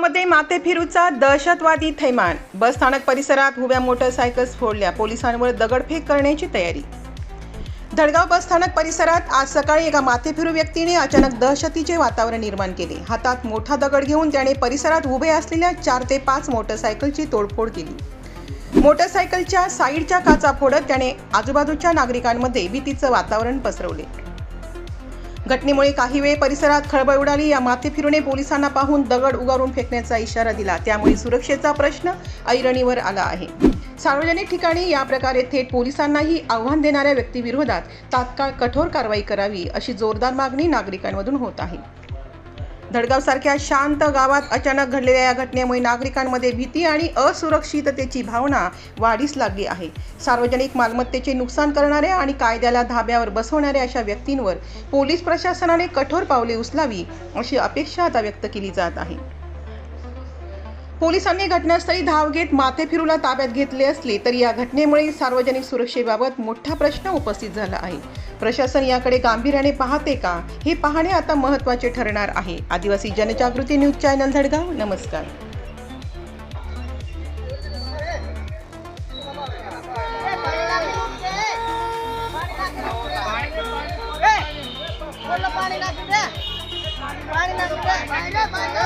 माथेफिरूचा दहशतवादी थैमान. बसस्थानक परिसरात उभ्या मोटरसायकल्स फोडल्या. पोलिसांवर दगडफेक करण्याची तयारी. धडगाव बसस्थानक परिसरात आज सकाळी एका माथेफिरू व्यक्तीने अचानक दहशतीचे वातावरण निर्माण केले. हातात मोठा दगड घेऊन त्याने परिसरात उभे असलेल्या चार ते पाच मोटरसायकलची तोडफोड केली. मोटरसायकलच्या साईडच्या काचा फोडत त्याने आजूबाजूच्या नागरिकांमध्ये भीतीचं वातावरण पसरवले. घटनेमुळे काही वेळ परिसरात खळबळ उडाली. या माथेफिरूने पोलिसांना पाहून दगड उगारून फेकण्याचा इशारा दिला. त्यामुळे सुरक्षेचा प्रश्न ऐरणीवर आला आहे. सार्वजनिक ठिकाणी या प्रकारे थेट पोलिसांनाही आव्हान देणाऱ्या व्यक्तीविरोधात तात्काळ कठोर कारवाई करावी अशी जोरदार मागणी नागरिकांमधून होत आहे. धडगावसारख्या शांत गावात अचानक घडलेल्या या घटनेमुळे नागरिकांमध्ये भीती आणि असुरक्षिततेची भावना वाढीस लागली आहे. सार्वजनिक मालमत्तेचे नुकसान करणाऱ्या आणि कायद्याला धाब्यावर बसवणाऱ्या अशा व्यक्तींवर पोलीस प्रशासनाने कठोर पावले उचलावी अशी अपेक्षा आता व्यक्त केली जात आहे. पोलिसांनी घटनास्थळी धाव घेत माथेफिरूला ताब्यात घेतले असले तरी या घटनेमुळे सार्वजनिक सुरक्षेबाबत मोठा प्रश्न उपस्थित झाला आहे. प्रशासन याकडे गांभीर्याने पाहते का? हे पाहणे आता महत्त्वाचे ठरणार आहे. आदिवासी जनजागृती न्यूज चॅनल धडगाव नमस्कार. पाणी पाणी